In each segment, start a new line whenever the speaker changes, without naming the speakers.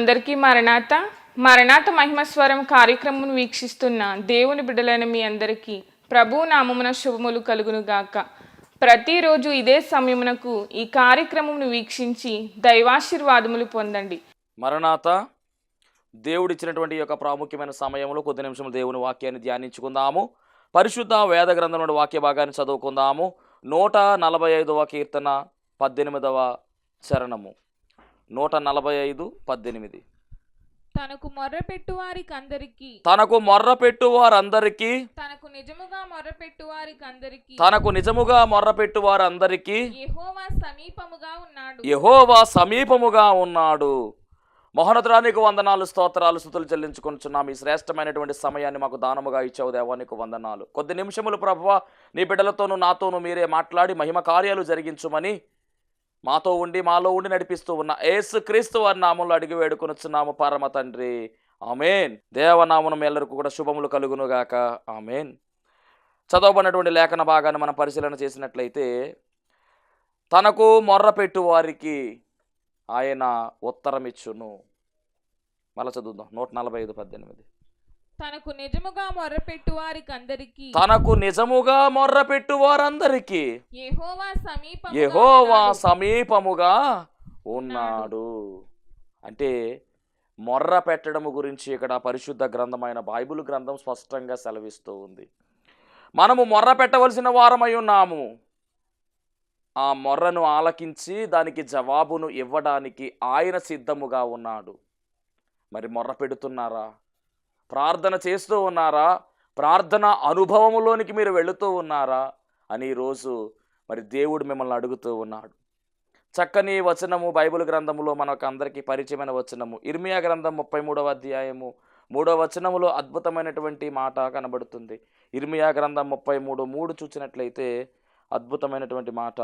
అందరికీ మరణాత మరణాత మహిమస్వరం కార్యక్రమం వీక్షిస్తున్న దేవుని బిడ్డలైన మీ అందరికీ ప్రభు నామమున శుభములు కలుగును గాక. ప్రతిరోజు ఇదే సమయమునకు ఈ కార్యక్రమమును వీక్షించి దైవాశీర్వాదములు పొందండి.
మరణాత దేవుడిచ్చినటువంటి యొక్క ప్రాముఖ్యమైన సమయంలో కొద్ది నిమిషం దేవుని వాక్యాన్ని ధ్యానించుకుందాము. పరిశుద్ధ వేద గ్రంథం నుండి వాక్య భాగాన్ని చదువుకుందాము. నూట నలభై ఐదవ కీర్తన పద్దెనిమిదవ చరణము. నూట నలభై ఐదు పద్దెనిమిది.
తనకు మొర్రపెట్టు వారికి అందరికీ
తనకు మొర్రపెట్టు వారందరికీ
తనకు నిజముగా మొర్రపెట్టు వారికి అందరికీ
తనకు నిజముగా మొర్రపెట్టు వారందరికీ
యెహోవా సమీపముగా ఉన్నాడు.
యహోవా సమీపముగా ఉన్నాడు. మహోన్నతురానికి వందనాలు స్తోత్రాలు స్థుతులు చెల్లించుకుంటున్నాం. ఈ శ్రేష్టమైనటువంటి సమయాన్ని మాకు దానముగా ఇచ్చావు దేవానికి వందనాలు. కొద్ది నిమిషములు ప్రభువ నీ బిడ్డలతోనూ నాతోనూ మీరే మాట్లాడి మహిమ కార్యాలు జరిగించుమని మాతో ఉండి మాలో ఉండి నడిపిస్తూ ఉన్న ఏసు క్రీస్తు వారి నామంలో అడిగి వేడుకొనుచున్నాము పరమ తండ్రి. ఆమెన్. దేవనామనం ఎల్లరికూ కూడా శుభములు కలుగునుగాక. ఆమెన్. చదవబడినటువంటి లేఖన భాగాన్ని మనం పరిశీలన చేసినట్లయితే తనకు మొర్రపెట్టు వారికి ఆయన ఉత్తరమిచ్చును. మళ్ళా చదువుదాం. నూట నలభై ఐదు పద్దెనిమిది.
తనకు నిజముగా మొర్రపెట్టు వారికి అందరికీ
తనకు నిజముగా మొర్రపెట్టు వారందరికీ
యెహోవా సమీపముగా
యెహోవా
ఉన్నాడు.
సమీపముగా ఉన్నాడు. అంటే మొర్ర పెట్టడము గురించి ఇక్కడ పరిశుద్ధ గ్రంథమైన బైబిల్ గ్రంథం స్పష్టంగా సెలవిస్తూ ఉంది. మనము మొర్ర పెట్టవలసిన వారమై ఉన్నాము. ఆ మొర్రను ఆలకించి దానికి జవాబును ఇవ్వడానికి ఆయన సిద్ధముగా ఉన్నాడు. మరి మొర్ర పెడుతున్నారా ప్రార్థన చేస్తూ ఉన్నారా? ప్రార్థన అనుభవములోనికి మీరు వెళుతూ ఉన్నారా? అని ఈరోజు మరి దేవుడు మిమ్మల్ని అడుగుతూ ఉన్నాడు. చక్కని వచనము బైబిల్ గ్రంథములో మనకు అందరికీ పరిచయమైన వచనము. ఇర్మియా గ్రంథం ముప్పై మూడవ అధ్యాయము మూడవ వచనములో అద్భుతమైనటువంటి మాట కనబడుతుంది. ఇర్మియా గ్రంథం ముప్పై మూడు మూడు చూసినట్లయితే అద్భుతమైనటువంటి మాట.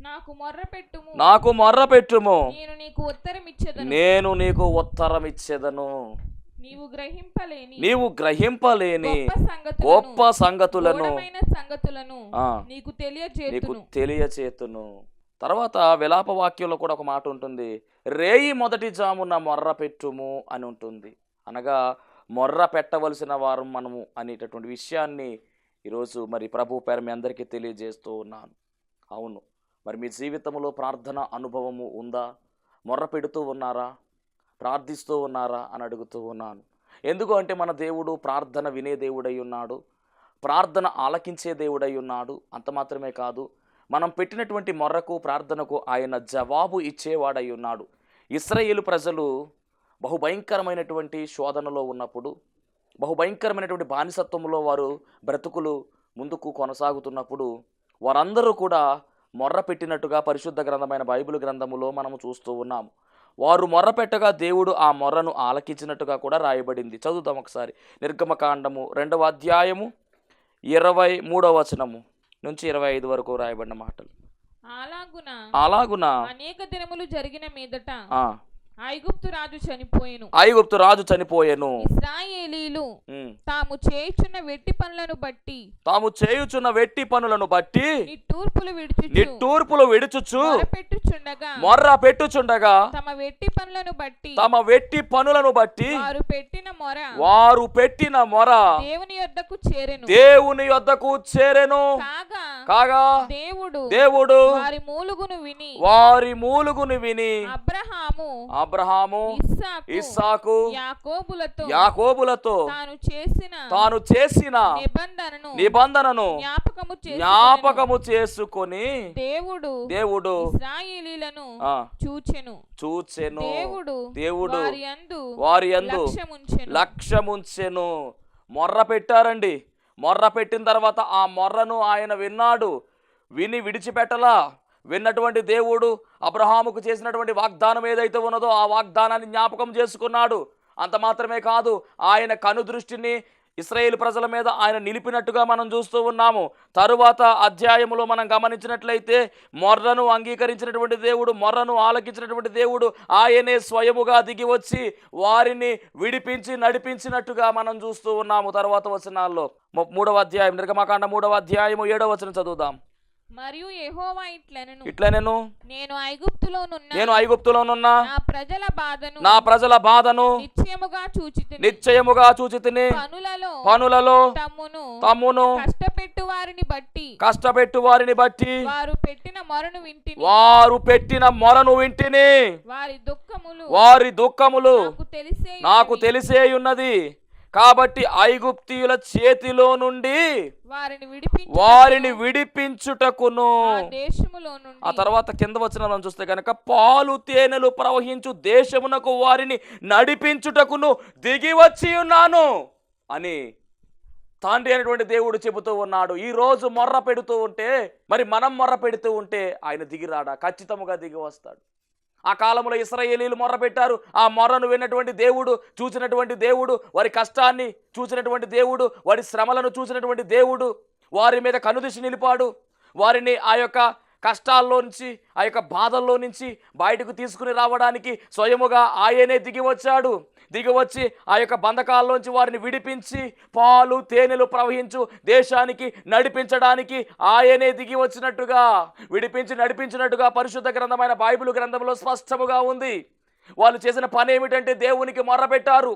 నాకు మొర్రపెట్టుము
నాకు మొర్ర పెట్టుము.
నేను నీకు ఉత్తరం ఇచ్చేదను
నేను నీకు ఉత్తరం ఇచ్చేదను
నీవు గ్రహింపలేని
నీవు గ్రహింపలేని
గొప్ప సంగతులను
సంగతులను
నీకు తెలియజేతును
తెలియచేతును. తర్వాత విలాప వాక్యంలో కూడా ఒక మాట ఉంటుంది. రేయి మొదటి జామున మొర్ర పెట్టుము అని ఉంటుంది. అనగా మొర్ర పెట్టవలసిన వారం మనము అనేటటువంటి విషయాన్ని ఈరోజు మరి ప్రభు పేరు మీ అందరికీ తెలియజేస్తూ ఉన్నాను. అవును. మరి మీ జీవితంలో ప్రార్థన అనుభవము ఉందా? మొర్ర పెడుతూ ఉన్నారా? ప్రార్థిస్తూ ఉన్నారా అని అడుగుతూ ఉన్నాను. ఎందుకు అంటే మన దేవుడు ప్రార్థన వినే దేవుడై ఉన్నాడు. ప్రార్థన ఆలకించే దేవుడై ఉన్నాడు. అంత మాత్రమే కాదు మనం పెట్టినటువంటి మొర్రకు ప్రార్థనకు ఆయన జవాబు ఇచ్చేవాడై ఉన్నాడు. ఇస్రాయేలు ప్రజలు బహుభయంకరమైనటువంటి శోధనలో ఉన్నప్పుడు బహుభయంకరమైనటువంటి బానిసత్వంలో వారు బ్రతుకులు ముందుకు కొనసాగుతున్నప్పుడు వారందరూ కూడా మొర్ర పెట్టినట్టుగా పరిశుద్ధ గ్రంథమైన బైబిల్ గ్రంథములో మనము చూస్తూ ఉన్నాము. వారు మొర్ర పెట్టగా దేవుడు ఆ మొర్రను ఆలకించినట్టుగా కూడా రాయబడింది. చదువుతాం ఒకసారి. నిర్గమకాండము రెండవ అధ్యాయము ఇరవై మూడవ వచనము నుంచి ఇరవై ఐదు వరకు రాయబడిన మాటలు.
అలాగున? అనేక దినములు జరిగిన మీదట ఐగుప్తు రాజు చనిపోయెను.
ఐగుప్తు రాజు చనిపోయెను.
ఇస్రాయేలీలు. తాము చేయుచున్న వెట్టి పనులను బట్టి
తాము చేయుచున్న వెట్టి పనులను బట్టి
నిట్టూర్పులు విడుచుచు
నిట్టూర్పులు విడుచుచు
పెట్టుచుండగా
మొర్ర పెట్టుచుండగా
తమ వెట్టి పనులను బట్టి
తమ వెట్టి పనులను బట్టి
వారు పెట్టిన మొర
వారు పెట్టిన మొర
దేవుని యొద్దకు చేరెను.
దేవుని యొద్దకు చేరెను.
కాగా
కాగా
దేవుడు
దేవుడు
వారి మూలుగును విని
వారి మూలుగుని విని
అబ్రహాము
అబ్రహాము
ఇస్సాకు యాకోబులతో
యాకోబులతో
తాను చేసిన
తాను చేసిన
నిబంధనను
నిబంధనను
జ్ఞాపకము.
జ్ఞాపకము చేసుకొని
దేవుడు
దేవుడు
ఇస్రాయేలీలను
ఆ
చూచెను.
చూచెను.
దేవుడు
దేవుడు
వారి యందు
వారి యందు
లక్ష్యముంచెను.
లక్ష్యముంచెను. మొర్ర పెట్టారండి. మొర్ర పెట్టిన తర్వాత ఆ మొర్రను ఆయన విన్నాడు. విని విడిచిపెట్టలా. విన్నటువంటి దేవుడు అబ్రహాముకు చేసినటువంటి వాగ్దానం ఏదైతే ఉన్నదో ఆ వాగ్దానాన్ని జ్ఞాపకం చేసుకున్నాడు. అంత మాత్రమే కాదు ఆయన కనుదృష్టిని ఇస్రాయేల్ ప్రజల మీద ఆయన నిలిపినట్టుగా మనం చూస్తూ ఉన్నాము. తరువాత అధ్యాయములో మనం గమనించినట్లయితే మొర్రను అంగీకరించినటువంటి దేవుడు మొర్రను ఆలకించినటువంటి దేవుడు ఆయనే స్వయముగా దిగి వచ్చి వారిని విడిపించి నడిపించినట్టుగా మనం చూస్తూ ఉన్నాము. తర్వాత వచనాల్లో మూడవ అధ్యాయం నిర్గమకాండ మూడవ అధ్యాయము ఏడవ వచనం చదువుదాం.
మరియు యెహోవా ఇట్లనెను.
ఇట్లా నేను
నేను ఐగుప్తులోనున్న
నేను ఐగుప్తులోనున్న
నా ప్రజల బాధను
నా ప్రజల బాధను
నిశ్చయముగా చూచితిని.
నిశ్చయముగా చూచి తిని
పనులలో
పనులలో
తమ్మును
తమ్మును
కష్టపెట్టు వారిని బట్టి
కష్టపెట్టు వారిని బట్టి
వారు పెట్టిన మొరను వింటిని.
వారు పెట్టిన మొరను వింటిని.
వారి దుఃఖములు
వారి దుఃఖములు
నాకు తెలిసే
నాకు తెలిసే ఉన్నది కాబట్టి ఐగుప్తీయుల చేతిలో నుండి
వారిని విడిపించి
వారిని విడిపించుటకును.
ఆ
తర్వాత కింద వచ్చిన చూస్తే కనుక పాలు తేనెలు ప్రవహించు దేశమునకు వారిని నడిపించుటకును దిగి వచ్చి ఉన్నాను అని తండ్రి అయినటువంటి దేవుడు చెబుతూ ఉన్నాడు. ఈ రోజు మొర్ర పెడుతూ ఉంటే మరి మనం మొర్ర పెడుతూ ఉంటే ఆయన దిగిరాడా ఖచ్చితముగా దిగి వస్తాడు. ఆ కాలంలో ఇస్రాయేలీలు మొర్రపెట్టారు. ఆ మొర్రను విన్నటువంటి దేవుడు చూసినటువంటి దేవుడు వారి కష్టాన్ని చూసినటువంటి దేవుడు వారి శ్రమలను చూసినటువంటి దేవుడు వారి మీద కనుదిశి నిలిపాడు. వారిని ఆ యొక్క కష్టాల్లో నుంచి ఆ యొక్క బాధల్లో నుంచి బయటకు తీసుకుని రావడానికి స్వయముగా ఆయనే దిగి వచ్చాడు. దిగి వచ్చి ఆ యొక్క బంధకాల్లోంచి వారిని విడిపించి పాలు తేనెలు ప్రవహించు దేశానికి నడిపించడానికి ఆయనే దిగి వచ్చినట్టుగా విడిపించి నడిపించినట్టుగా పరిశుద్ధ గ్రంథమైన బైబిల్ గ్రంథంలో స్పష్టముగా ఉంది. వాళ్ళు చేసిన పని ఏమిటంటే దేవునికి మొర్రపెట్టారు.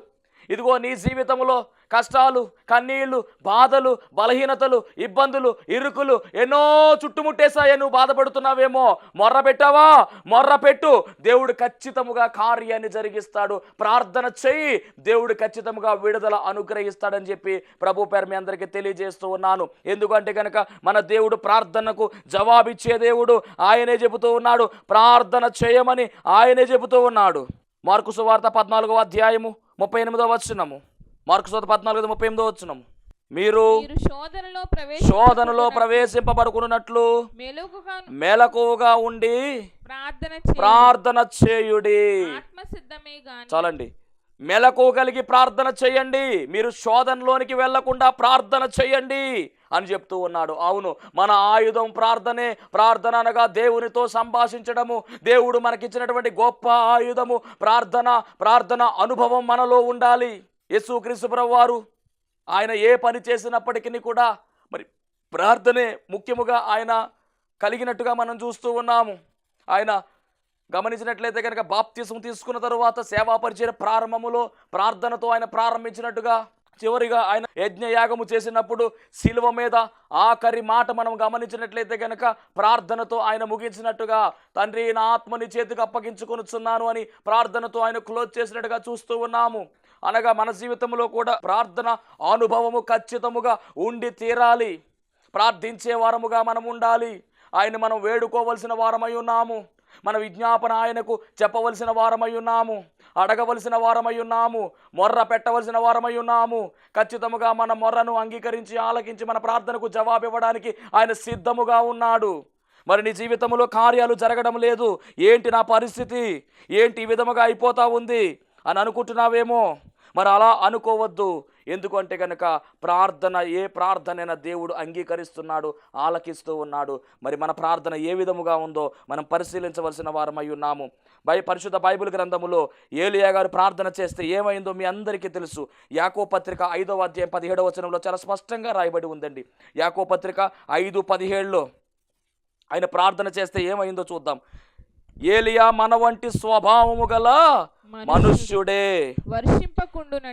ఇదిగో నీ జీవితంలో కష్టాలు కన్నీళ్ళు బాధలు బలహీనతలు ఇబ్బందులు ఇరుకులు ఎన్నో చుట్టుముట్టేశాయే. నువ్వు బాధపడుతున్నావేమో? మొర్ర పెట్టావా? మొర్ర పెట్టు. దేవుడు ఖచ్చితముగా కార్యాన్ని జరిగిస్తాడు. ప్రార్థన చెయ్యి. దేవుడు ఖచ్చితముగా విడుదల అనుగ్రహిస్తాడని చెప్పి ప్రభు పేరు మీ అందరికీ తెలియజేస్తూ ఉన్నాను. ఎందుకంటే కనుక మన దేవుడు ప్రార్థనకు జవాబిచ్చే దేవుడు ఆయనే చెబుతూ ఉన్నాడు. ప్రార్థన చేయమని ఆయనే చెబుతూ ఉన్నాడు. మార్కు సువార్త పద్నాలుగో అధ్యాయము ముప్పై ఎనిమిదో వచ్చినము మార్కు సువార్త పద్నాలుగు ముప్పై ఎనిమిదో వచ్చినము మీరు
శోధనలో
శోధనలో ప్రవేశింపబడుకున్నట్లు మెలకువగా ఉండి
ప్రార్థన చేయి.
ప్రార్థన చేయుడి. చాలండి. మెలకు కలిగి ప్రార్థన చేయండి. మీరు శోధనలోనికి వెళ్ళకుండా ప్రార్థన చేయండి. అని చెప్తూ ఉన్నాడు. అవును మన ఆయుధం ప్రార్థనే ప్రార్థన అనగా దేవునితో సంభాషించడము. దేవుడు మనకిచ్చినటువంటి గొప్ప ఆయుధము ప్రార్థన ప్రార్థన అనుభవం మనలో ఉండాలి. యేసుక్రీస్తు ప్రభు వారు ఆయన ఏ పని చేసినప్పటికీ కూడా మరి ప్రార్థనే ముఖ్యముగా ఆయన కలిగినట్టుగా మనం చూస్తూ ఉన్నాము. ఆయన గమనించినట్లయితే కనుక బాప్తిసం తీసుకున్న తరువాత సేవా పరిచయ ప్రారంభములో ప్రార్థనతో ఆయన ప్రారంభించినట్టుగా చివరిగా ఆయన యజ్ఞయాగము చేసినప్పుడు శిలువ మీద ఆఖరి మాట మనం గమనించినట్లయితే కనుక ప్రార్థనతో ఆయన ముగించినట్టుగా తండ్రి నా ఆత్మని చేతికి అప్పగించుకొనుచున్నాను అని ప్రార్థనతో ఆయన క్లోజ్ చేసినట్టుగా చూస్తూ ఉన్నాము. అనగా మన జీవితంలో కూడా ప్రార్థన అనుభవము ఖచ్చితముగా ఉండి తీరాలి. ప్రార్థించే వారముగా మనం ఉండాలి. ఆయన మనం వేడుకోవలసిన వారమై ఉన్నాము. మన విజ్ఞాపన ఆయనకు చెప్పవలసిన వారమై ఉన్నాము అడగవలసిన వారమై ఉన్నాము మొర్ర పెట్టవలసిన వారమై ఉన్నాము. ఖచ్చితముగా మన మొర్రను అంగీకరించి ఆలకించి మన ప్రార్థనకు జవాబు ఇవ్వడానికి ఆయన సిద్ధముగా ఉన్నాడు. మరి నీ జీవితంలో కార్యాలు జరగడం లేదు. ఏంటి నా పరిస్థితి? ఏంటి ఈ విధముగా అయిపోతా ఉంది? అని అనుకుంటున్నావేమో? మరి అలా అనుకోవద్దు. ఎందుకంటే కనుక ప్రార్థన ఏ ప్రార్థనైనా దేవుడు అంగీకరిస్తున్నాడు ఆలకిస్తూ ఉన్నాడు. మరి మన ప్రార్థన ఏ విధముగా ఉందో మనం పరిశీలించవలసిన వారమై ఉన్నాము. బై పరిశుద్ధ బైబిల్ గ్రంథములో ఏలియా గారు ప్రార్థన చేస్తే ఏమైందో మీ అందరికీ తెలుసు. యాకో పత్రిక ఐదవ అధ్యాయం పదిహేడవ వచనంలో చాలా స్పష్టంగా రాయబడి ఉందండి. యాకో పత్రిక ఐదు పదిహేడులో ఆయన ప్రార్థన చేస్తే ఏమైందో చూద్దాం. ఏలియా మన వంటి స్వభావము గల మనుష్యుడే.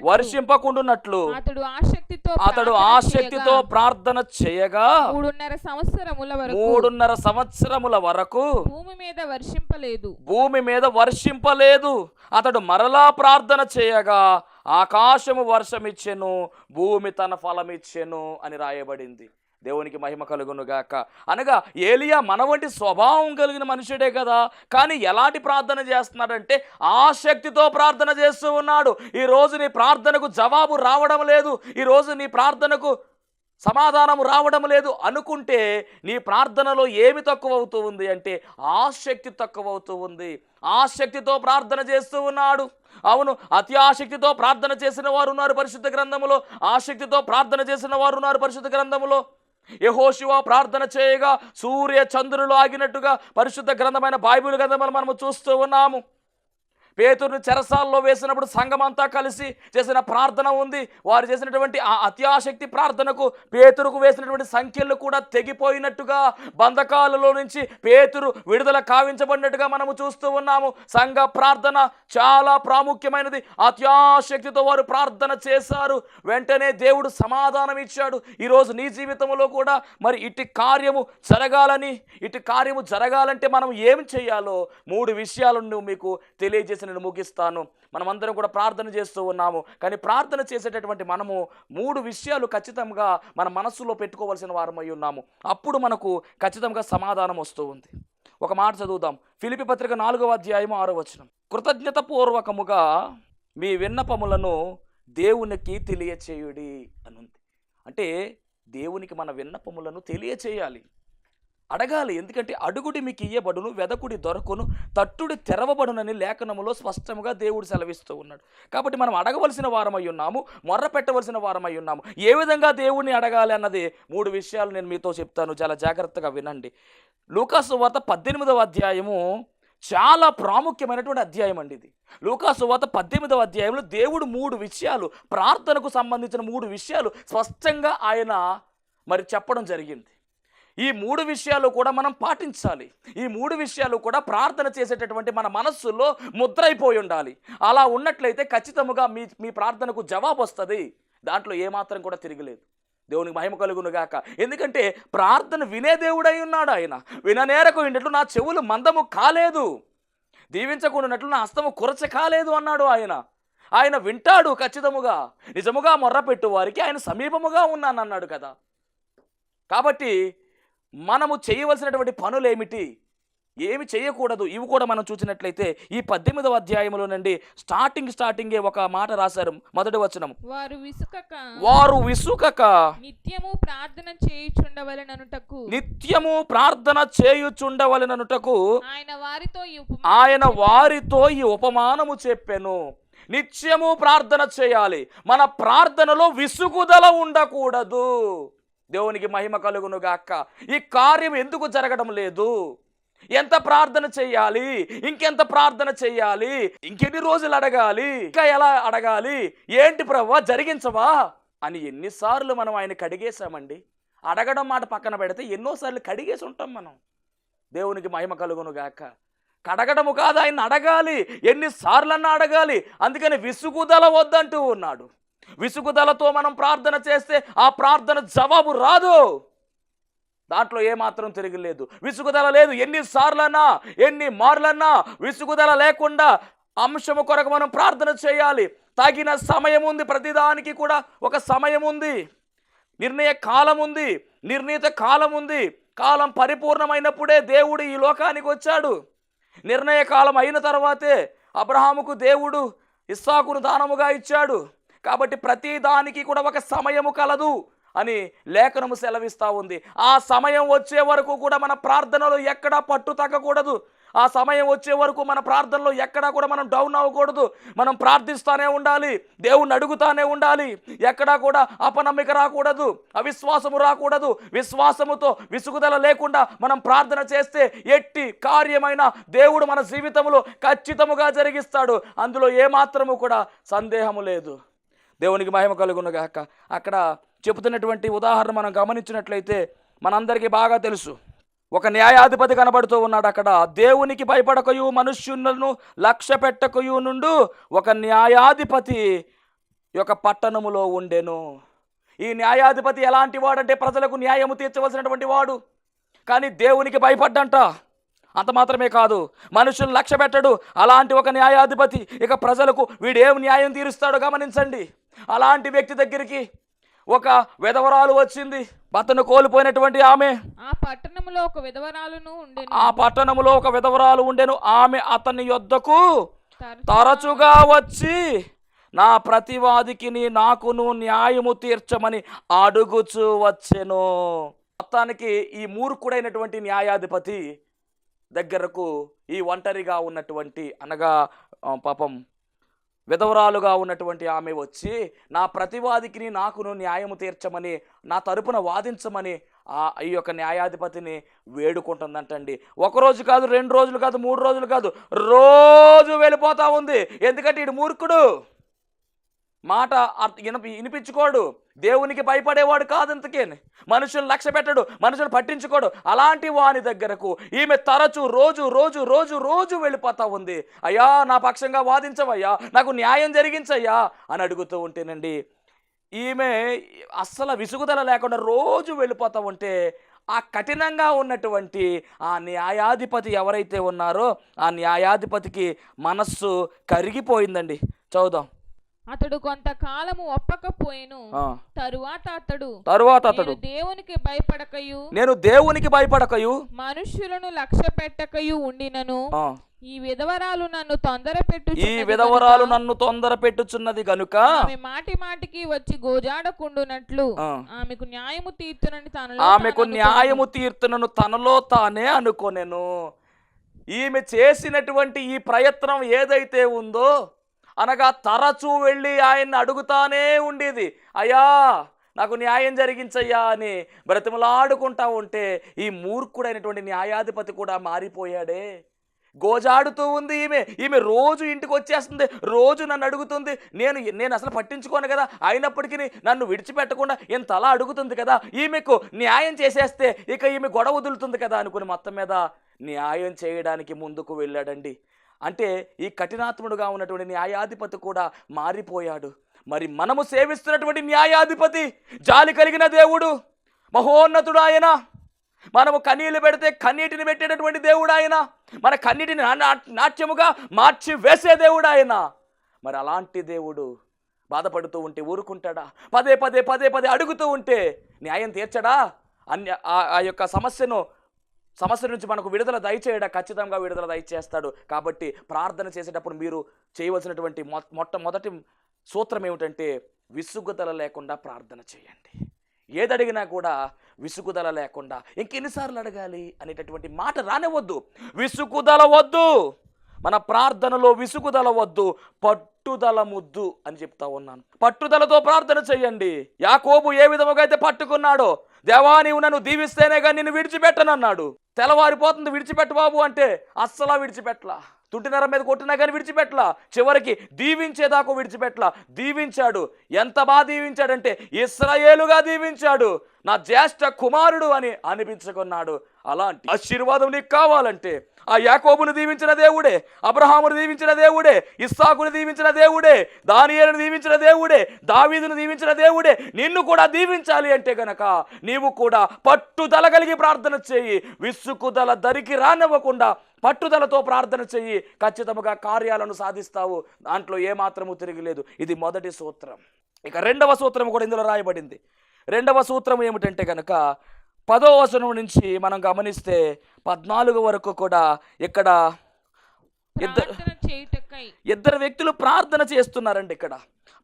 వర్షింపకుండునట్లు.
అతడు ఆసక్తితో
అతడు
ప్రార్థన
ఆసక్తితో
చేయగా
ప్రార్థన చేయగా
మూడున్నర సంవత్సరముల వరకు
మూడున్నర సంవత్సరముల వరకు
భూమి మీద వర్షింపలేదు.
భూమి మీద వర్షింపలేదు. అతడు మరలా ప్రార్థన చేయగా ఆకాశము వర్షమిచ్చెను భూమి తన ఫలమిచ్చెను అని రాయబడింది. దేవునికి మహిమ కలుగును గాక అనగా ఏలియా మన వంటి స్వభావం కలిగిన మనుషుడే కదా. కానీ ఎలాంటి ప్రార్థన చేస్తున్నాడంటే ఆసక్తితో ప్రార్థన చేస్తూ ఉన్నాడు. ఈ రోజు నీ ప్రార్థనకు జవాబు రావడం లేదు. ఈరోజు నీ ప్రార్థనకు సమాధానం రావడం లేదు. అనుకుంటే నీ ప్రార్థనలో ఏమి తక్కువ అవుతూ ఉంది అంటే ఆసక్తి తక్కువ అవుతూ ఉంది. ఆసక్తితో ప్రార్థన చేస్తూ ఉన్నాడు. అవును అతి ఆసక్తితో ప్రార్థన చేసిన వారు ఉన్నారు పరిశుద్ధ గ్రంథములో. ఆసక్తితో ప్రార్థన చేసిన వారు ఉన్నారు పరిశుద్ధ గ్రంథములో. యహోశివ ప్రార్థన చేయగా సూర్య చంద్రులు ఆగినట్టుగా పరిశుద్ధ గ్రంథమైన బైబిల్ గ్రంథములు మనము చూస్తూ ఉన్నాము. పేతురుని చెరసాల్లో వేసినప్పుడు సంఘమంతా కలిసి చేసిన ప్రార్థన ఉంది. వారు చేసినటువంటి ఆ అత్యాశక్తి ప్రార్థనకు పేతురుకు వేసినటువంటి సంఖ్యలు కూడా తెగిపోయినట్టుగా బంధకాలలో నుంచి పేతురు విడుదల కావించబడినట్టుగా మనము చూస్తూ ఉన్నాము. సంఘ ప్రార్థన చాలా ప్రాముఖ్యమైనది. అత్యాశక్తితో వారు ప్రార్థన చేశారు. వెంటనే దేవుడు సమాధానం ఇచ్చాడు. ఈరోజు నీ జీవితంలో కూడా మరి ఇటు కార్యము జరగాలని ఇటు కార్యము జరగాలంటే మనం ఏం చేయాలో మూడు విషయాలను మీకు తెలియజేసి నేను ముగిస్తాను. మనమందరం కూడా ప్రార్థన చేస్తూ ఉన్నాము. కానీ ప్రార్థన చేసేటటువంటి మనము మూడు విషయాలు ఖచ్చితంగా మన మనస్సులో పెట్టుకోవాల్సిన వారమై ఉన్నాము. అప్పుడు మనకు ఖచ్చితంగా సమాధానం వస్తూ ఉంది. ఒక మాట చదువుదాం. ఫిలిపి పత్రిక నాలుగవ అధ్యాయము ఆరో వచనం. కృతజ్ఞతపూర్వకముగా మీ విన్నపములను దేవునికి తెలియచేయుడి అని ఉంది. అంటే దేవునికి మన విన్నపములను తెలియచేయాలి. అడగాలి. ఎందుకంటే అడుగుడి మీకు ఇయ్యబడును వెదకుడి దొరకును తట్టుడి తెరవబడునని లేఖనములో స్పష్టంగా దేవుడు సెలవిస్తూ ఉన్నాడు. కాబట్టి మనం అడగవలసిన వారమై ఉన్నాము మొర్ర పెట్టవలసిన వారమై ఉన్నాము. ఏ విధంగా దేవుడిని అడగాలి అన్నది మూడు విషయాలు నేను మీతో చెప్తాను. చాలా జాగ్రత్తగా వినండి. లూకాసు వార్త పద్దెనిమిదవ అధ్యాయము చాలా ప్రాముఖ్యమైనటువంటి అధ్యాయం అండి ఇది. లూకాసు వార్త పద్దెనిమిదవ అధ్యాయంలో దేవుడు మూడు విషయాలు ప్రార్థనకు సంబంధించిన మూడు విషయాలు స్పష్టంగా ఆయన మరి చెప్పడం జరిగింది. ఈ మూడు విషయాలు కూడా మనం పాటించాలి. ఈ మూడు విషయాలు కూడా ప్రార్థన చేసేటటువంటి మన మనస్సులో ముద్రైపోయి ఉండాలి. అలా ఉన్నట్లయితే ఖచ్చితముగా మీ మీ ప్రార్థనకు జవాబు వస్తుంది. దాంట్లో ఏమాత్రం కూడా తిరగలేదు. దేవునికి మహిమ కలుగును గాక. ఎందుకంటే ప్రార్థన వినే దేవుడై ఉన్నాడు ఆయన. విననేరకు విన్నట్లు నా చెవులు మందము కాలేదు. దీవించకుండానట్లు నా హస్తము కురచ కాలేదు అన్నాడు ఆయన. ఆయన వింటాడు ఖచ్చితముగా. నిజముగా మొర్రపెట్టు వారికి ఆయన సమీపముగా ఉన్నానన్నాడు కదా. కాబట్టి మనము చేయవలసినటువంటి పనులు ఏమిటి ఏమి చేయకూడదు? ఇవి కూడా మనం చూసినట్లయితే ఈ పద్దెనిమిదవ అధ్యాయంలో నుండి స్టార్టింగ్ స్టార్టింగే ఒక మాట రాశారు మొదటి వచనం
వారు విసుకక
వారు విసుకక
నిత్యము ప్రార్థన చేయుచుండవలననుటకు
నిత్యము ప్రార్థన చేయుచుండవలననుటకు
ఆయన వారితో
ఆయన వారితో ఈ ఉపమానము చెప్పెను. నిత్యము ప్రార్థన చేయాలి. మన ప్రార్థనలో విసుగుదల ఉండకూడదు. దేవునికి మహిమ కలుగును గాక ఈ కార్యం ఎందుకు జరగడం లేదు? ఎంత ప్రార్థన చేయాలి? ఇంకెంత ప్రార్థన చేయాలి? ఇంకెన్ని రోజులు అడగాలి? ఇంకా ఎలా అడగాలి? ఏంటి ప్రవ్వా జరిగించవా? అని ఎన్నిసార్లు మనం ఆయన కడిగేశామండి. అడగడం మాట పక్కన పెడితే ఎన్నోసార్లు కడిగేసి ఉంటాం మనం. దేవునికి మహిమ కలుగునుగాక. కడగడము కాదు ఆయన అడగాలి. ఎన్నిసార్లన్నా అడగాలి. అందుకని విసుగుదల వద్దంటూ ఉన్నాడు. విసుగుదలతో మనం ప్రార్థన చేస్తే ఆ ప్రార్థన జవాబు రాదు. దాంట్లో ఏమాత్రం తిరగలేదు. విసుగుదల లేదు. ఎన్నిసార్లన్నా ఎన్ని మార్లన్నా విసుగుదల లేకుండా అంశము కొరకు మనం ప్రార్థన చేయాలి. తగిన సమయం ఉంది. ప్రతిదానికి కూడా ఒక సమయం ఉంది. నిర్ణయ కాలం ఉంది. నిర్ణీత కాలం ఉంది. కాలం పరిపూర్ణమైనప్పుడే దేవుడు ఈ లోకానికి వచ్చాడు. నిర్ణయ కాలం అయిన తర్వాతే అబ్రహాముకు దేవుడు ఇస్సాకును దానముగా ఇచ్చాడు. కాబట్టి ప్రతిదానికి కూడా ఒక సమయము కలదు అని లేఖనము సెలవిస్తూ ఉంది. ఆ సమయం వచ్చే వరకు కూడా మన ప్రార్థనలో ఎక్కడా పట్టు తగ్గకూడదు. ఆ సమయం వచ్చే వరకు మన ప్రార్థనలో ఎక్కడా కూడా మనం డౌన్ అవ్వకూడదు. మనం ప్రార్థిస్తూనే ఉండాలి దేవుణ్ణి అడుగుతానే ఉండాలి. ఎక్కడా కూడా అపనమ్మిక రాకూడదు అవిశ్వాసము రాకూడదు. విశ్వాసముతో విసుగుదల లేకుండా మనం ప్రార్థన చేస్తే ఎట్టి కార్యమైన దేవుడు మన జీవితంలో ఖచ్చితముగా జరిగిస్తాడు. అందులో ఏమాత్రము కూడా సందేహము లేదు. దేవునికి మహిమ కలుగునుగాక అక్కడ చెబుతున్నటువంటి ఉదాహరణ మనం గమనించినట్లయితే మనందరికీ బాగా తెలుసు. ఒక న్యాయాధిపతి కనబడుతూ ఉన్నాడు అక్కడ. దేవునికి భయపడకయు మనుష్యులను లక్ష్య పెట్టకయు నుండు ఒక న్యాయాధిపతి యొక్క పట్టణములో ఉండెను. ఈ న్యాయాధిపతి ఎలాంటి వాడంటే ప్రజలకు న్యాయము తీర్చవలసినటువంటి వాడు. కానీ దేవునికి భయపడ్డంట. అంత మాత్రమే కాదు. మనుషులను లక్ష్య పెట్టడు. అలాంటి ఒక న్యాయాధిపతి ఇక ప్రజలకు వీడేం న్యాయం తీరుస్తాడో గమనించండి. అలాంటి వ్యక్తి దగ్గరికి ఒక విధవరాలు వచ్చింది. భర్తను కోల్పోయినటువంటి ఆమె.
ఆ పట్టణములో ఒక విధవరాలును ఉండెను.
ఆ పట్టణములో ఒక విధవరాలు ఉండెను. ఆమె అతని యొద్దకు
తరచు-
తరచుగా వచ్చి నా ప్రతివాదికి నాకును న్యాయము తీర్చమని అడుగుచూ వచ్చెను. మొత్తానికి ఈ మూర్ఖుడైనటువంటి న్యాయాధిపతి దగ్గరకు ఈ ఒంటరిగా ఉన్నటువంటి అనగా పాపం విధవరాలుగా ఉన్నటువంటి ఆమె వచ్చి నా ప్రతివాదికి నాకును న్యాయము తీర్చమని నా తరపున వాదించమని ఆ ఈ యొక్క న్యాయాధిపతిని వేడుకుంటుందంటండి. ఒకరోజు కాదు రెండు రోజులు కాదు మూడు రోజులు కాదు రోజు వెళ్ళిపోతూ ఉంది. ఎందుకంటే ఇడు మూర్ఖుడు. మాట అర్థ- వినిపించుకోడు. దేవునికి భయపడేవాడు కాదు ఇంతకే మనుషులు లక్ష్య పెట్టడు మనుషులు పట్టించుకోడు. అలాంటి వాని దగ్గరకు ఈమె తరచు రోజు రోజు రోజు రోజు వెళ్ళిపోతా ఉంది. అయ్యా నా పక్షంగా వాదించవయ్యా నాకు న్యాయం జరిగించయ్యా అని అడుగుతూ ఉంటేనండి ఈమె అస్సలు విసుగుదల లేకుండా రోజు వెళ్ళిపోతా ఉంటే ఆ కఠినంగా ఉన్నటువంటి ఆ న్యాయాధిపతి ఎవరైతే ఉన్నారో ఆ న్యాయాధిపతికి మనస్సు కరిగిపోయిందండి. చదువుదాం.
అతడు కొంతకాలము ఒప్పకపోయెను. తరువాత అతడు
తరువాత అతడు
దేవునికి భయపడకయు
నేను దేవునికి భయపడకయు
మనుష్యులను లక్ష్య పెట్టకయు ఉండినను. ఈ విధవరాలు నన్ను తొందర పెట్టు
ఈ విధవరాలు నన్ను తొందర పెట్టుచున్నది గనుక
ఆమె మాటి మాటికి వచ్చి గోజాడకుండునట్లు. ఆమెకు న్యాయము తీర్చునని తనలో
ఆమెకు న్యాయము తీర్తునను తనలో తానే అనుకొనెను. ఈమె చేసినటువంటి ఈ ప్రయత్నం ఏదైతే ఉందో అనగా తరచూ వెళ్ళి ఆయన్ని అడుగుతానే ఉండేది. అయ్యా నాకు న్యాయం జరిగించయ్యా అని బ్రతిమలాడుకుంటా ఉంటే ఈ మూర్ఖుడైనటువంటి న్యాయాధిపతి కూడా మారిపోయాడే. గోజాడుతూ ఉంది ఈమె. ఈమె రోజు ఇంటికి వచ్చేస్తుంది. రోజు నన్ను అడుగుతుంది నేను నేను అసలు పట్టించుకోను కదా. అయినప్పటికీ నన్ను విడిచిపెట్టకుండా ఇంత అలా అడుగుతుంది కదా. ఈమెకు న్యాయం చేసేస్తే ఇక ఈమె గొడవ వదులుతుంది కదా అనుకుని మొత్తం మీద న్యాయం చేయడానికి ముందుకు వెళ్ళాడండి. అంటే ఈ కఠినాత్ముడుగా ఉన్నటువంటి న్యాయాధిపతి కూడా మారిపోయాడు. మరి మనము సేవిస్తున్నటువంటి న్యాయాధిపతి జాలి కలిగిన దేవుడు మహోన్నతుడు ఆయన మనము కన్నీళ్ళు పెడితే కన్నీటిని పెట్టేటటువంటి దేవుడు ఆయన మన కన్నీటిని నాట్యముగా మార్చి వేసే దేవుడు ఆయన మరి అలాంటి దేవుడు బాధపడుతూ ఉంటే ఊరుకుంటాడా? పదే పదే పదే పదే అడుగుతూ ఉంటే న్యాయం తీర్చడా? అన్య ఆ- ఆ యొక్క సమస్యను సమస్య నుంచి మనకు విడుదల దయచేయడా ఖచ్చితంగా విడుదల దయచేస్తాడు కాబట్టి ప్రార్థన చేసేటప్పుడు మీరు చేయవలసినటువంటి మొ మొట్టమొదటి సూత్రం ఏమిటంటే విసుగుదల లేకుండా ప్రార్థన చేయండి. ఏదడిగినా కూడా విసుగుదల లేకుండా ఇంకెన్నిసార్లు అడగాలి అనేటటువంటి మాట రానివద్దు విసుగుదల వద్దు. మన ప్రార్థనలో విసుగుదల వద్దు. పట్టుదల ముద్దు అని చెప్తా ఉన్నాను. పట్టుదలతో ప్రార్థన చేయండి. యాకోబు ఏ విధముగా అయితే పట్టుకున్నాడో దేవా నీవు నన్ను దీవిస్తేనే కానీ నిన్ను విడిచిపెట్టనన్నాడు. తెల్లవారిపోతుంది విడిచిపెట్టు బాబు అంటే అస్సలా విడిచిపెట్టలా. తుంటినర మీద కొట్టినా కానీ విడిచిపెట్టలా. చివరికి దీవించేదాకా విడిచిపెట్టలా. దీవించాడు. ఎంత బాగా దీవించాడంటే ఇస్రాయేలుగా దీవించాడు. నా జ్యేష్ఠ కుమారుడు అని అనిపించుకున్నాడు. అలాంటి ఆశీర్వాదం నీకు కావాలంటే ఆ యాకోబును దీవించిన దేవుడే అబ్రహామును దీవించిన దేవుడే ఇస్సాకును దీవించిన దేవుడే దానియలను దీవించిన దేవుడే దావీదును దీవించిన దేవుడే నిన్ను కూడా దీవించాలి అంటే గనక నీవు కూడా పట్టుదల కలిగి ప్రార్థన చేయి. విసుకుదల దరికి రానివ్వకుండా పట్టుదలతో ప్రార్థన చెయ్యి ఖచ్చితంగా కార్యాలను సాధిస్తావు. దాంట్లో ఏమాత్రము తిరిగిలేదు. ఇది మొదటి సూత్రం. ఇక రెండవ సూత్రం కూడా ఇందులో రాయబడింది. రెండవ సూత్రం ఏమిటంటే కనుక పదో వచనం నుంచి మనం గమనిస్తే పద్నాలుగు వరకు కూడా ఇక్కడ ఇద్దరు ఇద్దరు వ్యక్తులు ప్రార్థన చేస్తున్నారండి ఇక్కడ.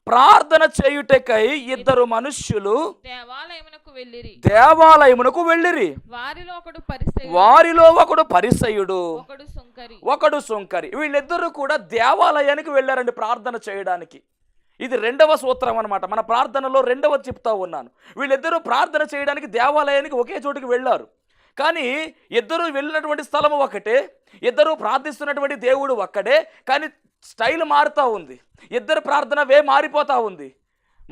ప్రార్థన చేయుటకై ఇద్దరు మనుష్యులు
దేవాలయమునకు వెళ్ళిరి.
దేవాలయమునకు వెళ్ళిరి.
వారిలో ఒకడు పరిసయుడు.
వారిలో ఒకడు పరిసయుడు.
ఒకడు సుంకరి.
ఒకడు సుంకరి. వీళ్ళిద్దరూ కూడా దేవాలయానికి వెళ్ళారండి ప్రార్థన చేయడానికి. ఇది రెండవ సూత్రం అనమాట మన ప్రార్థనలో రెండవ చెప్తా ఉన్నాను. వీళ్ళిద్దరూ ప్రార్థన చేయడానికి దేవాలయానికి ఒకే చోటుకి వెళ్ళారు. కానీ ఇద్దరు వెళ్ళినటువంటి స్థలం ఒకటే ఇద్దరు ప్రార్థిస్తున్నటువంటి దేవుడు ఒక్కడే కానీ స్టైల్ మారుతూ ఉంది. ఇద్దరు ప్రార్థన వే మారిపోతూ ఉంది.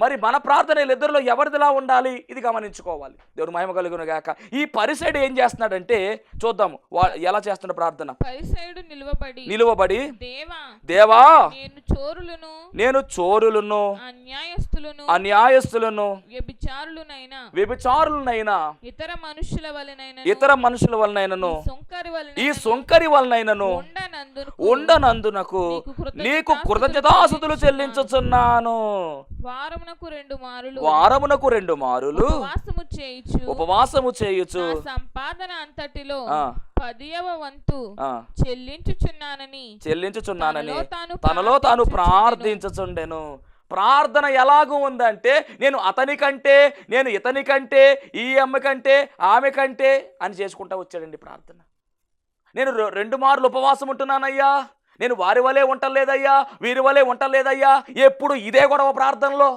మరి మన ప్రార్థన వీళ్ళిద్దరిలో ఎవరిదిలా ఉండాలి? ఇది గమనించుకోవాలి. దేవుడు మహిమ కలుగును గాక. ఈ పరిసైడ్ ఏం చేస్తున్నాడంటే చూద్దాము వా ఎలా చేస్తున్న ప్రార్థన?
నిలువబడి
నిలువబడి
దేవా
దేవా
నేను చోరులను
నేను చోరులను
అన్యాయస్తులను
అన్యాయస్తులను
వ్యభిచారులనైనా
వ్యభిచారులనైనా
ఇతర మనుషుల వలనైనా
ఇతర మనుషుల వలనైనను
సుంకరి
ఈ
వలన
సొంకరి వలనైనను ఉండనందునకు
నీకు
కృతజ్ఞతాసుతులు చెల్లించుచున్నాను.
వారమునకు రెండు మారులు.
వారమునకు రెండు మారులు.
ఉపవాసము చేయుచు.
ఉపవాసము చేయుచు.
సంపాదన అంతటిలో పదియవ వంతు చెల్లించుచున్నానని.
చెల్లించుచున్నానని
తనలో తాను
ప్రార్థించుచుండెను. ప్రార్థన ఎలాగూ ఉందంటే నేను అతని కంటే నేను ఇతని కంటే ఈ అమ్మ కంటే ఆమె కంటే అని చేసుకుంటా వచ్చాడండి ప్రార్థన. నేను రెండు మార్లు ఉపవాసం ఉంటున్నానయ్యా. నేను వారి వలె ఉండలేదయ్యా వీరి వలె ఉండలేదయ్యా ఎప్పుడు ఇదే గొడవ ప్రార్థనలో.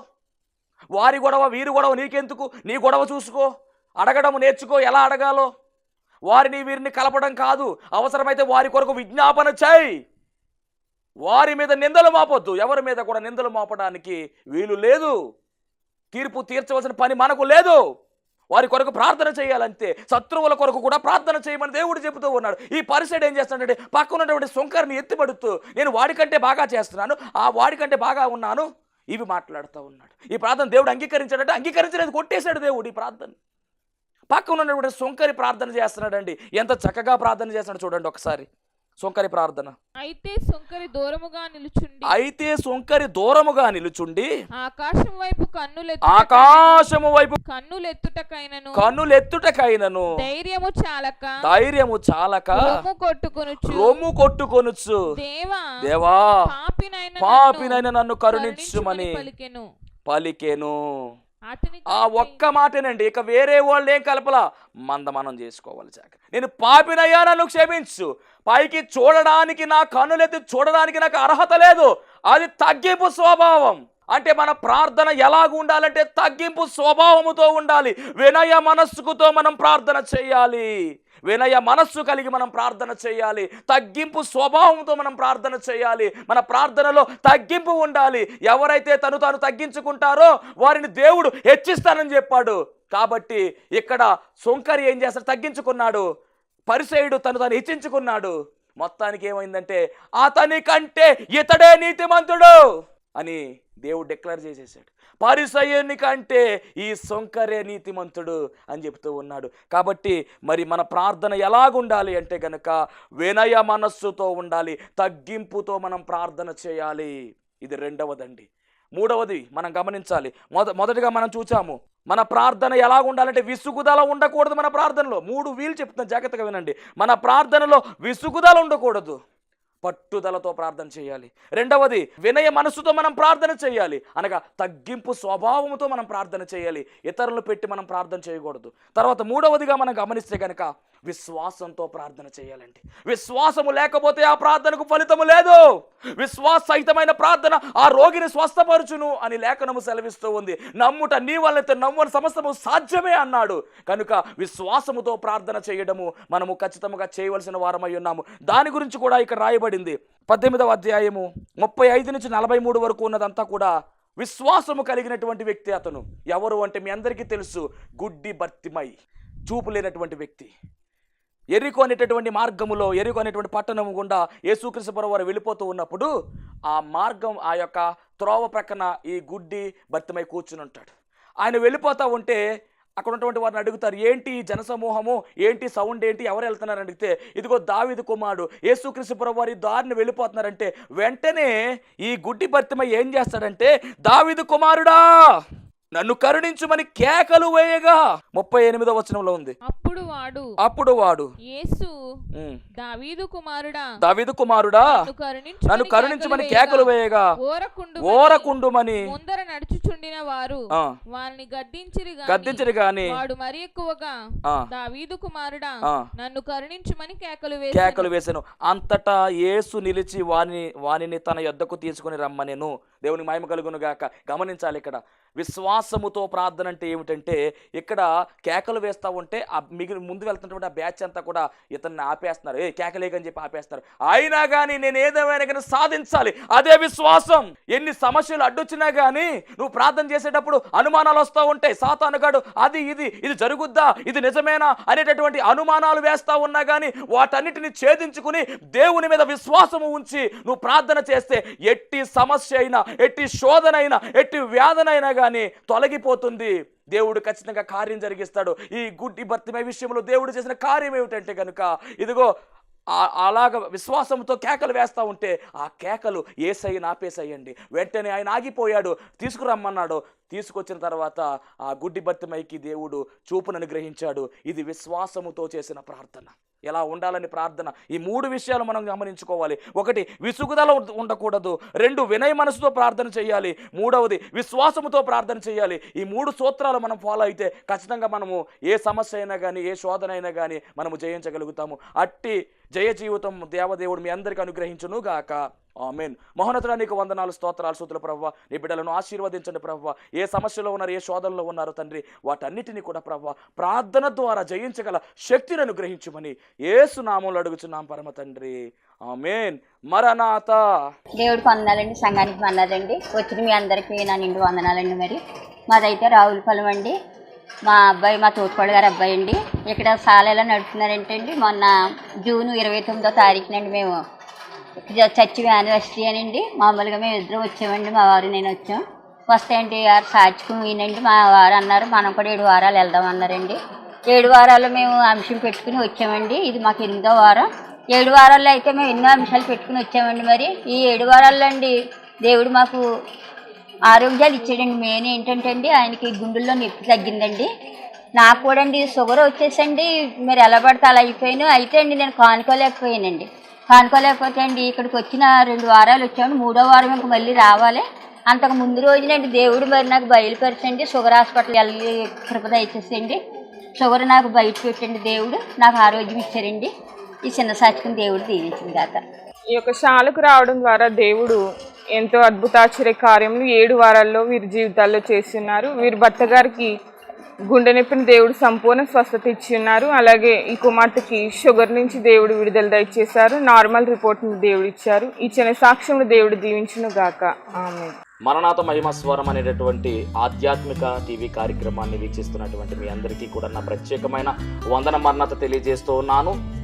వారి గొడవ వీరి గొడవ నీకెందుకు? నీ గొడవ చూసుకో. అడగడం నేర్చుకో. ఎలా అడగాలో? వారిని వీరిని కలపడం కాదు. అవసరమైతే వారి కొరకు విజ్ఞాపన చేయి. వారి మీద నిందలు మాపొద్దు. ఎవరి మీద కూడా నిందలు మాపడానికి వీలు లేదు. తీర్పు తీర్చవలసిన పని మనకు లేదు. వారి కొరకు ప్రార్థన చేయాలంతే శత్రువుల కొరకు కూడా ప్రార్థన చేయమని దేవుడు చెబుతూ ఉన్నాడు. ఈ పరిసైడ్ ఏం చేస్తాడంటే పక్కన ఉన్నటువంటి సుంకరిని ఎత్తిపడుతూ నేను వాడికంటే బాగా చేస్తున్నాను. ఆ వాడికంటే బాగా ఉన్నాను. ఇవి మాట్లాడుతూ ఉన్నాడు. ఈ ప్రార్థన దేవుడు అంగీకరించాడంటే అంగీకరించలేదు కొట్టేశాడు దేవుడు ఈ ప్రార్థన. పక్కన ఉన్నటువంటి సొంకరి ప్రార్థన చేస్తున్నాడండి. ఎంత చక్కగా ప్రార్థన చేస్తున్నాడు చూడండి ఒకసారి. సుంకరి ప్రార్థన.
అయితే సుంకరి దూరముగా నిలుచుండి.
అయితే సుంకరి దూరముగా నిలుచుండి
ఆకాశం వైపు కన్నులెత్తు
ఆకాశము వైపు
కన్నులెత్తుటకైనను.
కన్నులెత్తుటకైనను.
ధైర్యము చాలక.
ధైర్యము చాలక.
రొమ్ము కొట్టుకొనుచు.
రొమ్ము కొట్టుకొనుచు.
దేవా
దేవా
పాపినైన
పాపినైన నన్ను కరుణించుమని
పలికెను.
పలికెను. ఆ ఒక్క మాటేనండి. ఇక వేరే వాళ్ళు ఏం కలపలా? మందమనం చేసుకోవాలి చాక నేను పాపినయ్యా నన్ను క్షమించు. పైకి చూడడానికి నా కన్నులెత్తి చూడడానికి నాకు అర్హత లేదు. అది తగ్గింపు స్వభావం. అంటే మన ప్రార్థన ఎలాగ ఉండాలంటే తగ్గింపు స్వభావముతో ఉండాలి. వినయ మనస్సుకుతో మనం ప్రార్థన చేయాలి. వినయ మనస్సు కలిగి మనం ప్రార్థన చేయాలి. తగ్గింపు స్వభావంతో మనం ప్రార్థన చేయాలి. మన ప్రార్థనలో తగ్గింపు ఉండాలి. ఎవరైతే తను తాను తగ్గించుకుంటారో వారిని దేవుడు హెచ్చిస్తానని చెప్పాడు. కాబట్టి ఇక్కడ సొంకరి ఏం చేస్తాడు? తగ్గించుకున్నాడు. పరిసయుడు తను తాను హెచ్చించుకున్నాడు. మొత్తానికి ఏమైందంటే అతని కంటే ఇతడే నీతిమంతుడు అని దేవుడు డిక్లేర్ చేసేసాడు. పరిసయుని కంటే ఈ సొంకరే నీతిమంతుడు అని చెప్తూ ఉన్నాడు. కాబట్టి మరి మన ప్రార్థన ఎలాగుండాలి అంటే గనక వినయ మనస్సుతో ఉండాలి తగ్గింపుతో మనం ప్రార్థన చేయాలి. ఇది రెండవదండి. మూడవది మనం గమనించాలి. మొద మొదటిగా మనం చూచాము మన ప్రార్థన ఎలా ఉండాలంటే విసుగుదల ఉండకూడదు మన ప్రార్థనలో. మూడు వీలు చెప్తున్నాను జాగ్రత్తగా వినండి. మన ప్రార్థనలో విసుగుదల ఉండకూడదు. పట్టుదలతో ప్రార్థన చేయాలి. రెండవది వినయ మనసుతో మనం ప్రార్థన చేయాలి. అనగా తగ్గింపు స్వభావంతో మనం ప్రార్థన చేయాలి. ఇతరులు పెట్టి మనం ప్రార్థన చేయకూడదు. తర్వాత మూడవదిగా మనం గమనిస్తే కనుక విశ్వాసంతో ప్రార్థన చేయాలండి. విశ్వాసము లేకపోతే ఆ ప్రార్థనకు ఫలితము లేదు. విశ్వాస సహితమైన ప్రార్థన ఆ రోగిని స్వస్థపరచును అని లేఖనము సెలవిస్తూ ఉంది. నమ్ముట నీ వల్లైతే నమ్ముని సమస్తము సాధ్యమే అన్నాడు. కనుక విశ్వాసముతో ప్రార్థన చేయడము మనము ఖచ్చితంగా చేయవలసిన వారమై ఉన్నాము. దాని గురించి కూడా ఇక్కడ రాయబడింది. పద్దెనిమిదవ అధ్యాయము ముప్పై ఐదు నుంచి నలభై మూడు వరకు ఉన్నదంతా కూడా విశ్వాసము కలిగినటువంటి వ్యక్తి అతను. ఎవరు అంటే మీ అందరికీ తెలుసు. గుడ్డి భర్తిమై చూపు లేనటువంటి వ్యక్తి. ఎరికో అనేటటువంటి మార్గములో ఎరికో అనేటువంటి పట్టణము గుండా యేసుక్రీస్తుపురం వారు వెళ్ళిపోతూ ఉన్నప్పుడు ఆ మార్గం ఆ యొక్క త్రోవ ప్రక్కన ఈ గుడ్డి భర్తమై కూర్చుని ఉంటాడు. ఆయన వెళ్ళిపోతూ ఉంటే అక్కడ ఉన్నటువంటి వారిని అడుగుతారు ఏంటి ఈ జనసమూహము? ఏంటి సౌండ్ ఏంటి? ఎవరు వెళ్తున్నారు అడిగితే ఇదిగో దావిదు కుమారుడు యేసుక్రీస్తుపురం వారి దారిని వెళ్ళిపోతున్నారంటే వెంటనే ఈ గుడ్డి భర్తమై ఏం చేస్తాడంటే దావిది కుమారుడా! నన్ను కరుణించుమని కేకలు వేయగా ముప్పై ఎనిమిదో వచనంలో ఉంది.
అప్పుడు వాడు
అప్పుడు వాడు
యేసు దావీదు కుమారుడా
దావీదు కుమారుడా
నన్ను కరుణించుమని కేకలు
కేకలు వేయగా
ఓరకుండు
ఓరకుండుమని
ముందర నడుచుచుండిన వారు వారిని గద్దించిరి
గద్దించరు గాని
వాడు మరి ఎక్కువగా దావీదు కుమారుడా నన్ను కరుణించుమని కేకలు
కేకలు
వేసి
వేసాను. అంతటా యేసు నిలిచి వాని వానిని తన యొద్దకు తీసుకుని రమ్మనెను. దేవుని మహిమ కలుగును గాక గమనించాలి ఇక్కడ. విశ్వాసముతో ప్రార్థన అంటే ఏమిటంటే ఇక్కడ కేకలు వేస్తూ ఉంటే ఆ మిగిలిన ముందు వెళ్తున్నటువంటి ఆ బ్యాచ్ అంతా కూడా ఇతన్ని ఆపేస్తున్నారు. ఏ కేకలేకని చెప్పి ఆపేస్తారు అయినా కానీ నేను ఏదేమైనా కానీ సాధించాలి. అదే విశ్వాసం. ఎన్ని సమస్యలు అడ్డొచ్చినా కానీ నువ్వు ప్రార్థన చేసేటప్పుడు అనుమానాలు వస్తూ ఉంటాయి. సాతానుగాడు అది ఇది ఇది జరుగుద్దా? ఇది నిజమేనా? అనేటటువంటి అనుమానాలు వేస్తా ఉన్నా కానీ వాటన్నిటిని ఛేదించుకుని దేవుని మీద విశ్వాసము ఉంచి నువ్వు ప్రార్థన చేస్తే ఎట్టి సమస్య అయినా ఎట్టి శోధనైనా ఎట్టి వ్యాధనైనా కానీ తొలగిపోతుంది. దేవుడు ఖచ్చితంగా కార్యం జరిగిస్తాడు. ఈ గుడ్డి భర్తమై విషయంలో దేవుడు చేసిన కార్యం ఏమిటంటే కనుక ఇదిగో అలాగ విశ్వాసంతో కేకలు వేస్తూ ఉంటే ఆ కేకలు ఏసై నాపేసయ్యండి వెంటనే ఆయన ఆగిపోయాడు. తీసుకురమ్మన్నాడు. తీసుకొచ్చిన తర్వాత ఆ గుడ్డి భర్తమైకి దేవుడు చూపును అనుగ్రహించాడు. ఇది విశ్వాసముతో చేసిన ప్రార్థన. ఎలా ఉండాలని ప్రార్థన. ఈ మూడు విషయాలు మనం గమనించుకోవాలి. ఒకటి విసుగుదల ఉండకూడదు. రెండు వినయ మనసుతో ప్రార్థన చేయాలి. మూడవది విశ్వాసముతో ప్రార్థన చేయాలి. ఈ మూడు సూత్రాలు మనం ఫాలో అయితే ఖచ్చితంగా మనము ఏ సమస్య అయినా కానీ ఏ శోధన అయినా కానీ మనము జయించగలుగుతాము. అట్టి జయ జీవితం దేవదేవుడు మీ అందరికీ అనుగ్రహించును గాక ఆమెన్. మహోన్నతుడా నీకు వందనాలు స్తోత్రాలు సూతుల ప్రవ్వ నీ బిడ్డలను ఆశీర్వదించండి ప్రవ్వ ఏ సమస్యలో ఉన్నారు ఏ శోధనలో ఉన్నారో తండ్రి వాటన్నిటిని కూడా ప్రవ్వ ప్రార్థన ద్వారా జయించగల శక్తిని అనుగ్రహించుమని ఏసు నామంలో అడుగుచున్నాం పరమ తండ్రి. ఆమెన్. మరనాథ.
దేవుడు వందనాలండి సంఘానికి వందాలండి వచ్చిన మీ అందరికీ నా నిండు వందనాలండి మరి. మాదైతే రావులపాలెం అండి. మా అబ్బాయి మా తోటికోళ్ళ గారి అబ్బాయి అండి. ఇక్కడ సాలెలా నడుపుతున్నారంటండి. మొన్న జూన్ ఇరవై తొమ్మిదో తారీఖునండి మేము చ- చర్చి యానివర్సరీ అనండి మామూలుగా మేము ఇద్దరు వచ్చామండి. మా వారు నేను వచ్చాం. వస్తే అంటే గారు సాక్షికం ఈయనండి మా వారు అన్నారు మనం కూడా ఏడు వారాలు వెళ్దాం అన్నారండి. ఏడు వారాలు మేము అంశం పెట్టుకుని వచ్చామండి. ఇది మాకు ఎనిమిదో వారం. ఏడు వారాల్లో అయితే మేము ఎన్నో అంశాలు పెట్టుకుని వచ్చామండి మరి. ఈ ఏడు వారాల్లో అండి దేవుడు మాకు ఆరోగ్యాలు ఇచ్చాడండి మెయిన్ ఏంటంటే అండి ఆయనకి గుండెల్లో నొప్పి తగ్గిందండి. నాకు కూడా అండి షుగర్ వచ్చేసండి. మీరు ఎలా పడితే అలా అయిపోయాను. అయితే అండి నేను కానుకోలేకపోయానండి. కానుకోలేకపోతే అండి ఇక్కడికి వచ్చిన రెండు వారాలు వచ్చాము. మూడో వారం ఇంక మళ్ళీ రావాలి. అంతకు ముందు రోజునండి దేవుడు మరి నాకు బయలుపరచండి. షుగర్ హాస్పిటల్ వెళ్ళి కృప దయచేసండి షుగర్ నాకు బయట పెట్టండి దేవుడు. నాకు ఆరోగ్యం ఇచ్చారండి. ఈ చిన్న సాక్షిని దేవుడు తీయించింది కాక
ఈ యొక్క శాలకు రావడం ద్వారా దేవుడు ఎంతో అద్భుతాశ్చర్య కార్యములు ఏడు వారాల్లో వీరి జీవితాల్లో చేస్తున్నారు. వీరి భర్త గారికి గుండె నొప్పిన దేవుడు సంపూర్ణ స్వస్థత ఇచ్చి ఉన్నారు. అలాగే ఈ కుమార్తెకి షుగర్ నుంచి దేవుడు విడుదల దయచేశారు. నార్మల్ రిపోర్ట్ని దేవుడు ఇచ్చారు. ఇచ్చిన సాక్ష్యములు దేవుడు దీవించును గాక. ఆమె
మరణాత మహిమస్వరం అనేటటువంటి ఆధ్యాత్మిక టీవీ కార్యక్రమాన్ని వీక్షిస్తున్నటువంటి మీ అందరికీ కూడా నా ప్రత్యేకమైన వందన మరణత తెలియజేస్తూ ఉన్నాను.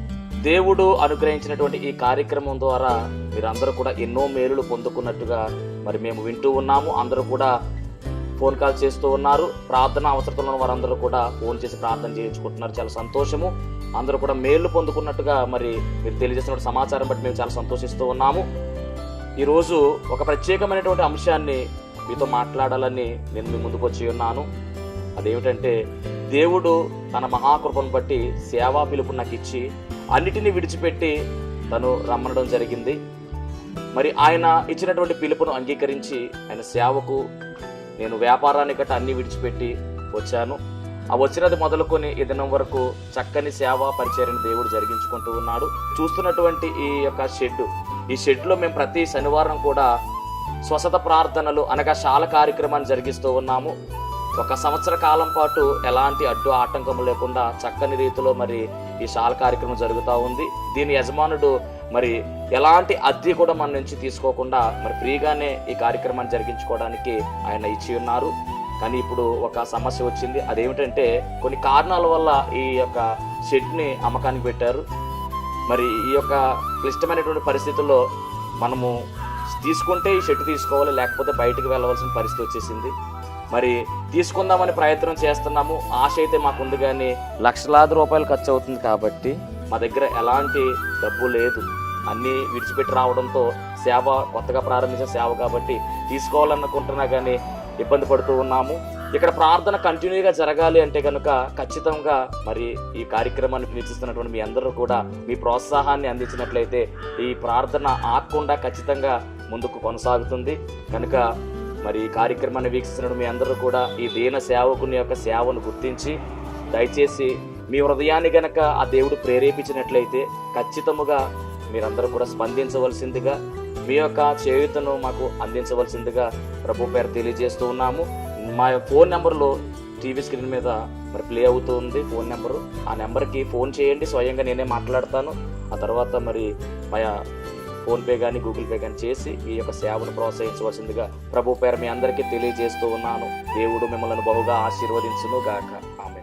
దేవుడు అనుగ్రహించినటువంటి ఈ కార్యక్రమం ద్వారా మీరందరూ కూడా ఎన్నో మేలులు పొందుకున్నట్టుగా మరి మేము వింటూ ఉన్నాము. అందరూ కూడా ఫోన్ కాల్ చేస్తూ ఉన్నారు. ప్రార్థన అవసరతలో ఉన్న వారందరూ కూడా ఫోన్ చేసి ప్రార్థన చేయించుకుంటున్నారు. చాలా సంతోషము. అందరూ కూడా మేలు పొందుకున్నట్టుగా మరి మీరు తెలియజేస్తున్న సమాచారం బట్టి మేము చాలా సంతోషిస్తూ ఉన్నాము. ఈరోజు ఒక ప్రత్యేకమైనటువంటి అంశాన్ని మీతో మాట్లాడాలని నేను మీ ముందుకు వచ్చి ఉన్నాను. అదేమిటంటే దేవుడు తన మహాకృపను బట్టి సేవా పిలుపు నాకు ఇచ్చి అన్నిటినీ విడిచిపెట్టి తను రమ్మనడం జరిగింది. మరి ఆయన ఇచ్చినటువంటి పిలుపును అంగీకరించి ఆయన సేవకు నేను వ్యాపారాన్ని గట్ట అన్ని విడిచిపెట్టి వచ్చాను. ఆ వచ్చినది మొదలుకొని ఈ దినం వరకు చక్కని సేవ పరిచయం దేవుడు జరిగించుకుంటూ ఉన్నాడు. చూస్తున్నటువంటి ఈ యొక్క షెడ్ ఈ షెడ్లో మేము ప్రతి శనివారం కూడా స్వసత ప్రార్థనలు అనగా శాల కార్యక్రమాన్ని జరిగిస్తూ ఉన్నాము. ఒక సంవత్సర కాలం పాటు ఎలాంటి అడ్డు ఆటంకం లేకుండా చక్కని రీతిలో మరి ఈ శాల కార్యక్రమం జరుగుతూ ఉంది. దీని యజమానుడు మరి ఎలాంటి అద్దె కూడా మన నుంచి తీసుకోకుండా మరి ఫ్రీగానే ఈ కార్యక్రమాన్ని జరిగించుకోవడానికి ఆయన ఇచ్చి ఉన్నారు. కానీ ఇప్పుడు ఒక సమస్య వచ్చింది. అదేమిటంటే కొన్ని కారణాల వల్ల ఈ యొక్క షెడ్ని అమ్మకానికి పెట్టారు. మరి ఈ యొక్క క్లిష్టమైనటువంటి పరిస్థితుల్లో మనము తీసుకుంటే ఈ షెడ్ తీసుకోవాలి లేకపోతే బయటకు వెళ్ళవలసిన పరిస్థితి వచ్చేసింది. మరి తీసుకుందామని ప్రయత్నం చేస్తున్నాము. ఆశ అయితే మాకుంది కానీ లక్షలాది రూపాయలు ఖర్చు అవుతుంది కాబట్టి మా దగ్గర ఎలాంటి డబ్బు లేదు. అన్నీ విడిచిపెట్టి రావడంతో సేవ కొత్తగా ప్రారంభించిన సేవ కాబట్టి తీసుకోవాలనుకుంటున్నా కానీ ఇబ్బంది పడుతూ ఉన్నాము. ఇక్కడ ప్రార్థన కంటిన్యూగా జరగాలి అంటే కనుక ఖచ్చితంగా మరి ఈ కార్యక్రమాన్ని పిలిచిస్తున్నటువంటి మీ అందరూ కూడా మీ ప్రోత్సాహాన్ని అందించినట్లయితే ఈ ప్రార్థన ఆగకుండా ఖచ్చితంగా ముందుకు కొనసాగుతుంది. కనుక మరి ఈ కార్యక్రమాన్ని వీక్షిస్తున్న మీ అందరూ కూడా ఈ దీన సేవకుని యొక్క సేవను గుర్తించి దయచేసి మీ హృదయాన్ని గనక ఆ దేవుడు ప్రేరేపించినట్లయితే ఖచ్చితముగా మీరందరూ కూడా స్పందించవలసిందిగా మీ యొక్క చేయుతను మాకు అందించవలసిందిగా ప్రభు పేరు తెలియజేస్తూ ఉన్నాము. మా ఫోన్ నెంబర్లో టీవీ స్క్రీన్ మీద మరి ప్లే అవుతూ ఉంది ఫోన్ నెంబరు. ఆ నెంబర్కి ఫోన్ చేయండి స్వయంగా నేనే మాట్లాడతాను. ఆ తర్వాత మరి మా ఫోన్పే కానీ గూగుల్ పే కానీ చేసి ఈ యొక్క సేవను ప్రోత్సహించవలసిందిగా ప్రభు పేరు మీ అందరికీ తెలియజేస్తూ ఉన్నాను. దేవుడు మిమ్మల్ని బహుగా ఆశీర్వదించును గాక ఆమె